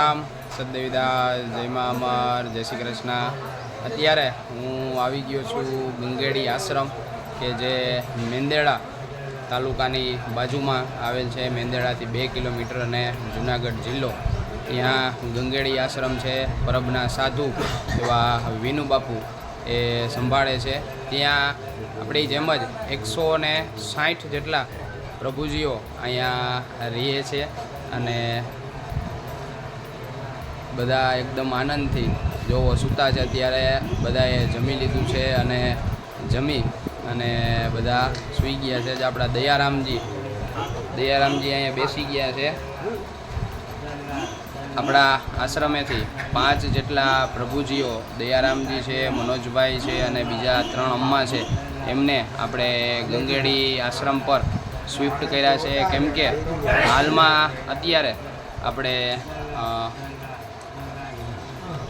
રામ સદદેવીદા જય મા અમર, જય શ્રી કૃષ્ણ. અત્યારે હું આવી ગયો છું ગંગેડી આશ્રમ, કે જે મેંદેડા તાલુકાની બાજુમાં આવેલ છે. મેંદેડાથી બે કિલોમીટર અને જુનાગઢ જિલ્લો. ત્યાં ગંગેડી આશ્રમ છે. પરબના સાધુ એવા વિનુ બાપુ એ સંભાળે છે. ત્યાં આપણી જેમ જ એકસો ને સાઠ જેટલા પ્રભુજીઓ અહીંયા રહીએ છે અને બધા એકદમ આનંદથી જોવો, સૂતા છે ત્યારે બધાએ જમી લીધું છે અને જમી અને બધા સૂઈ ગયા છે જે આપણા દયારામજી. દયારામજી અહીંયા બેસી ગયા છે. આપણા આશ્રમેથી પાંચ જેટલા પ્રભુજીઓ, દયારામજી છે, મનોજભાઈ છે અને બીજા ત્રણ અમ્મા છે, એમને આપણે ગંગેડી આશ્રમ પર સ્વિફ્ટ કર્યા છે. કેમ કે હાલમાં અત્યારે આપણે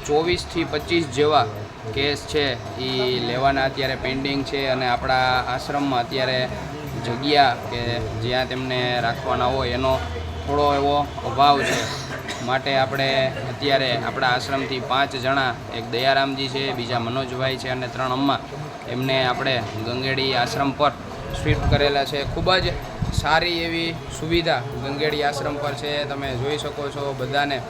ચોવીસથી પચીસ જેવા કેસ છે એ લેવાના અત્યારે પેન્ડિંગ છે અને આપણા આશ્રમમાં અત્યારે જગ્યા કે જ્યાં તેમને રાખવાના હોય એનો થોડો એવો અભાવ છે. માટે આપણે અત્યારે આપણા આશ્રમથી પાંચ જણા, એક દયારામજી છે, બીજા મનોજભાઈ છે અને ત્રણ અમ્મા, એમને આપણે ગંગેડી આશ્રમ પર સ્વિફ્ટ કરેલા છે. ખૂબ જ સારી એવી સુવિધા ગંગેડી આશ્રમ પર છે. તમે જોઈ શકો છો બધાને.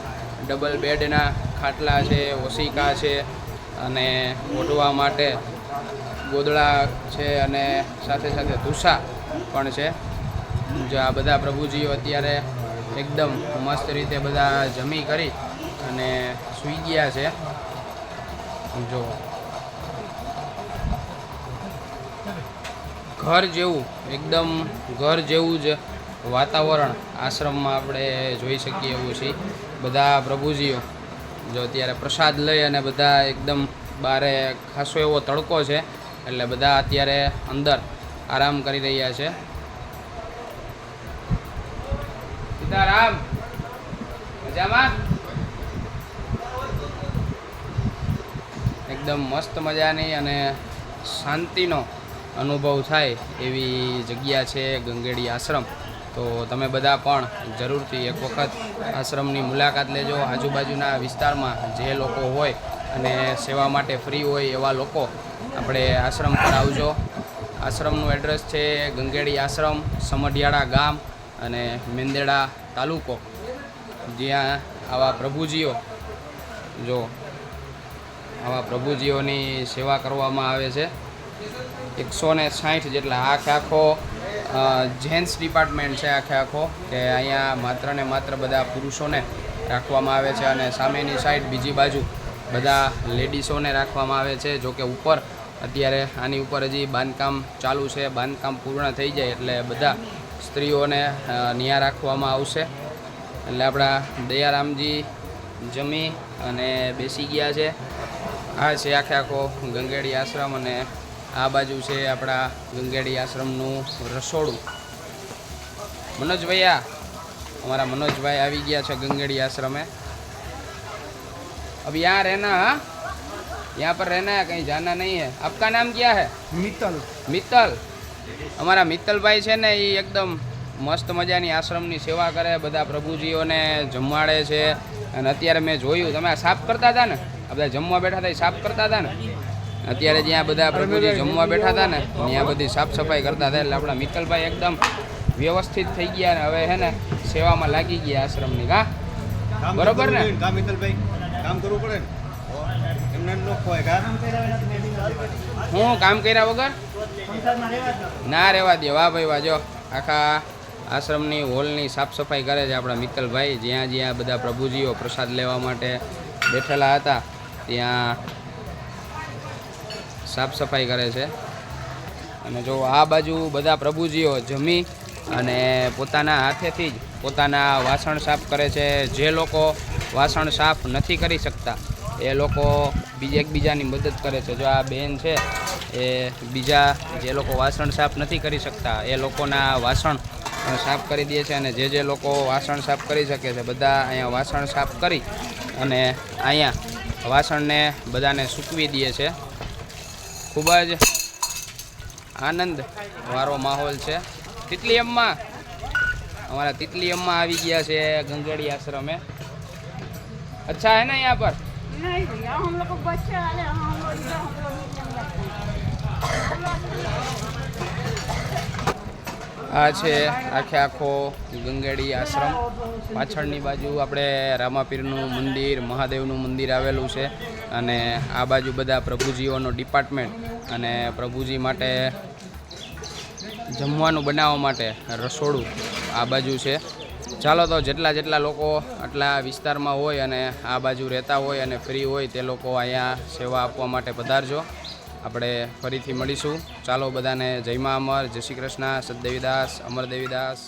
ડબલ બેડના ખાટલા છે, ઓશિકા છે અને ઓઢવા માટે ગોદળા છે અને સાથે સાથે ધૂસા પણ છે. જે આ બધા પ્રભુજીઓ અત્યારે એકદમ મસ્ત રીતે બધા જમી કરી અને સૂઈ ગયા છે. જો. ઘર જેવું, એકદમ ઘર જેવું જ વાતાવરણ આશ્રમમાં આપણે જોઈ શકીએ એવું છે બધા પ્રભુજીઓ. જો અત્યારે પ્રસાદ લઈ અને બધા એકદમ બારે ખાસો એવો તડકો છે, એટલે બધા અત્યારે અંદર આરામ કરી રહ્યા છે. સીતારામ, મજામાં? એકદમ મસ્ત મજાની અને શાંતિનો અનુભવ થાય એવી જગ્યા છે ગંગેડી આશ્રમ. તો તમે બધા પણ જરૂરથી એક વખત આશ્રમની મુલાકાત લેજો. આજુબાજુના વિસ્તારમાં જે લોકો હોય અને સેવા માટે ફ્રી હોય એવા લોકો આપણે આશ્રમ પર આવજો. આશ્રમનું એડ્રેસ છે ગંગેડી આશ્રમ, સમઢિયાળા ગામ અને મેંદેડા તાલુકો. જ્યાં આવા પ્રભુજીઓ, જો આવા પ્રભુજીઓની સેવા કરવામાં આવે છે. એકસો ને સાઠ જેટલા આખે આખો જેન્ટ્સ ડિપાર્ટમેન્ટ છે આખે આખો, કે અહીંયા માત્ર ને માત્ર બધા પુરુષોને રાખવામાં આવે છે અને સામેની સાઈડ બીજી બાજુ બધા લેડીઝોને રાખવામાં આવે છે જોકે ઉપર અત્યારે આની ઉપર હજી બાંધકામ ચાલુ છે, બાંધકામ પૂર્ણ થઈ જાય એટલે બધા સ્ત્રીઓને ન્યા રાખવામાં આવશે. એટલે આપણા દયારામજી જમી અને બેસી ગયા છે. આ છે આખે આખો ગંગેડી આશ્રમ અને આ બાજુ છે આપણા ગંગેડી આશ્રમનું રસોડું મનોજ ભૈયા हमारा मनोज भाई આવી ગયા છે ગંગેડી આશ્રમે अब यहाँ रहना हाँ यहाँ पर रहना है कहीं जाना नहीं है आपका नाम क्या है મિત્તલ મિત્તલ અમારા મિત્તલભાઈ છે ને એ એકદમ મસ્ત મજાની આશ્રમની સેવા કરે બધા પ્રભુજીઓને જમાડે છે અને અત્યારે મેં જોયું તમે આ સાફ કરતા હતા ને આ બધા જમવા બેઠા હતા એ સાફ કરતા હતા ને અત્યારે જ્યાં બધા પ્રભુજી જમવા બેઠા હતા ને ત્યાં બધી સાફ સફાઈ કરતા હતા એટલે આપણા મિત્તલભાઈ એકદમ વ્યવસ્થિત થઈ ગયા ને હવે હે ને સેવામાં લાગી ગયા આશ્રમની. કા બરોબર ને? કા મિત્તલભાઈ કામ કરવું પડે ને. એમને ન ખોવાય. કા હું કામ કર્યા વગર? ના રહેવા દે વાહ ભાઈ વાહ. જો આખા આશ્રમની હોલની સાફ સફાઈ કરે છે આપણા મિત્તલભાઈ. જ્યાં જ્યાં બધા પ્રભુજીઓ પ્રસાદ લેવા માટે બેઠેલા હતા ત્યાં સાફ સફાઈ કરે છે. અને જો આ બાજુ બધા પ્રભુજીઓ જમી અને પોતાના હાથેથી જ પોતાના વાસણ સાફ કરે છે. જે લોકો વાસણ સાફ નથી કરી શકતા, એ લોકો બીજા એકબીજાની મદદ કરે છે. જો આ બેન છે, એ બીજા જે લોકો વાસણ સાફ નથી કરી શકતા, એ લોકોના વાસણ સાફ કરી દે છે અને જે જે લોકો વાસણ સાફ કરી શકે છે, બધા અહીંયા વાસણ સાફ કરી અને અહીંયા વાસણને બધાને સૂકવી દે છે. ખૂબ જ આનંદ વારો માહોલ છે તિતલી અમ્મા અમારા તિતલી અમ્મા આવી ગયા છે ગંગેડી આશ્રમે અચ્છા હે ને અહીંયા પર આ છે આખે આખો ગંગેડી આશ્રમ પાછળની બાજુ આપણે રામાપીરનું મંદિર મહાદેવનું મંદિર આવેલું છે અને આ બાજુ બધા પ્રભુજીઓનો ડિપાર્ટમેન્ટ અને પ્રભુજી માટે જમવાનું બનાવવા માટે રસોડું આ બાજુ છે. ચાલો તો જેટલા જેટલા લોકો આટલા વિસ્તારમાં હોય અને આ બાજુ રહેતા હોય અને ફ્રી હોય તે લોકો અહીંયા સેવા આપવા માટે પધારજો. આપણે ફરીથી મળીશું. ચાલો બધાને જય મા અમર. જય શ્રી કૃષ્ણ. સદદેવીદાસ અમર દેવીદાસ.